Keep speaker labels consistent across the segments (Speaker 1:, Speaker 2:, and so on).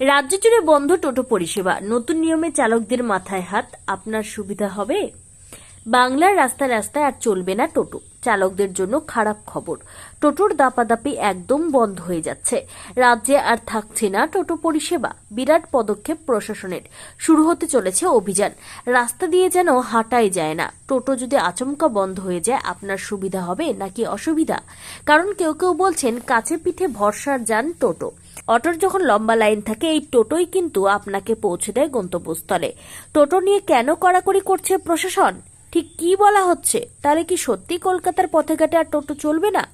Speaker 1: রাজ্য জুড়ে বন্ধ টোটো পরিষেবা। নতুন নিয়মে চালকদের মাথায় হাত, আপনার সুবিধা হবে? বাংলার রাস্তা রাস্তায় আর চলবে না টোটো। চালকদের জন্য খারাপ খবর। টোটোর দাপাদাপি একদম বন্ধ হয়ে যাচ্ছে। রাজ্যে আর থাকছে না টোটো পরিষেবা, বিরাট পদক্ষেপ প্রশাসনের। শুরু হতে চলেছে অভিযান। রাস্তা দিয়ে যেন হাঁটাই যায় না। টোটো যদি আচমকা বন্ধ হয়ে যায়, আপনার সুবিধা হবে নাকি অসুবিধা? কারণ কেউ কেউ বলছেন, কাছে পিঠে ভরসার যান টোটো। অটোর যখন লম্বা লাইন থাকে, এই টোটোই কিন্তু আপনাকে পৌঁছে দেয় গন্তব্যস্থলে। টোটো নিয়ে কেন কড়াকড়ি করছে প্রশাসন? ঠিক কি বলা হচ্ছে? তাহলে কি সত্যি কলকাতার পথে ঘাটে আর টোটো চলবে না?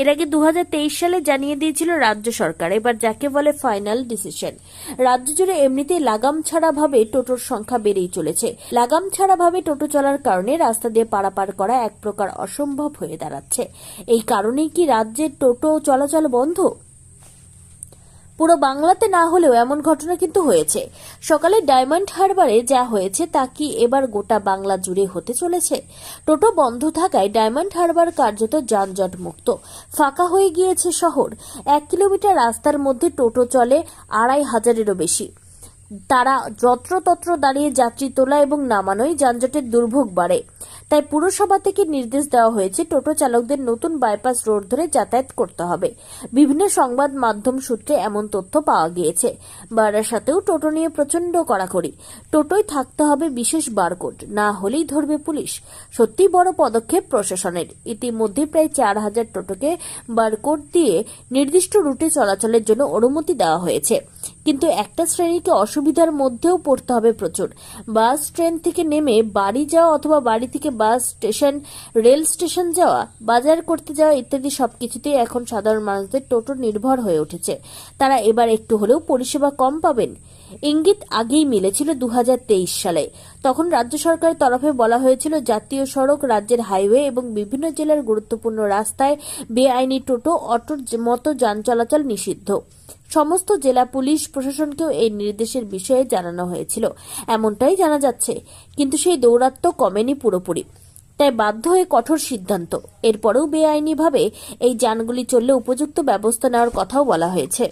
Speaker 1: এর আগে দু হাজার তেইশ সালে জানিয়ে দিয়েছিল রাজ্য সরকার, এবার যাকে বলে ফাইনাল ডিসিশন রাজ্য জুড়ে এমনিতেই লাগাম ছাড়া ভাবে টোটোর সংখ্যা বেড়েই চলেছে। লাগাম ছাড়া ভাবে টোটো চলার কারণে রাস্তা দিয়ে পারাপার করা এক প্রকার অসম্ভব হয়ে দাঁড়াচ্ছে। এই কারণেই কি রাজ্যের টোটো চলাচল বন্ধ? পুরো বাংলাতে না হলেও এমন ঘটনা কিন্তু হয়েছে। সকালে ডায়মন্ড হারবারে যা হয়েছে তা কি এবার গোটা বাংলা জুড়ে হতে চলেছে? টোটো বন্ধ থাকায় ডায়মন্ড হারবার কার্যত যানজট মুক্ত ফাঁকা হয়ে গিয়েছে শহর। এক কিলোমিটার রাস্তার মধ্যে টোটো চলে আড়াই হাজারেরও বেশি। তারা যত্রতত্র দাঁড়িয়ে যাত্রী তোলা এবং নামানোই যানজটের দুর্ভোগ বাড়ে। তাই পুরসভা থেকে নির্দেশ দেওয়া হয়েছে, টোটো চালকদের নতুন বাইপাস রোড ধরে যাতায়াত করতে হবে। বিভিন্ন সংবাদ মাধ্যম সূত্রে এমন তথ্য পাওয়া গিয়েছে। বারাসাতেও টোটো নিয়ে প্রচণ্ড কড়াকড়ি। টোটোয় থাকতে হবে বিশেষ বারকোড, না হলেই ধরবে পুলিশ। সত্যি বড় পদক্ষেপ প্রশাসনের। ইতিমধ্যে প্রায় চার হাজার টোটোকে বারকোড দিয়ে নির্দিষ্ট রুটে চলাচলের জন্য অনুমতি দেওয়া হয়েছে। কিন্তু একটা শ্রেণীকে অসুবিধার মধ্যেও পড়তে হবে প্রচুর। বাস, ট্রেন থেকে নেমে বাড়ি যাওয়া অথবা বাড়ি থেকে বাস স্টেশন, রেল স্টেশন যাওয়া, বাজার করতে যাওয়া ইত্যাদি সবকিছুতেই এখন সাধারণ মানুষদের টোটো নির্ভর হয়ে উঠেছে। তারা এবার একটু হলেও পরিষেবা কম পাবেন। ইঙ্গিত আগেই মিলেছিল দু হাজার তেইশ সালে। তখন রাজ্য সরকারের তরফে বলা হয়েছিল, জাতীয় সড়ক, রাজ্যের হাইওয়ে এবং বিভিন্ন জেলার গুরুত্বপূর্ণ রাস্তায় বেআইনি টোটো, অটোর মতো যান চলাচল নিষিদ্ধ। সমস্ত জেলা পুলিশ প্রশাসনকেও এই নির্দেশের বিষয়ে জানানো হয়েছিল। এমনটাই জানা যাচ্ছে, কিন্তু সেই দৌরাত্ম্য কমেনি পুরোপুরি। তাই বাধ্য হয়ে কঠোর সিদ্ধান্ত। এরপরেও বেআইনিভাবে এই যানগুলি চললে উপযুক্ত ব্যবস্থা নেওয়ার কথাও বলা হয়েছে।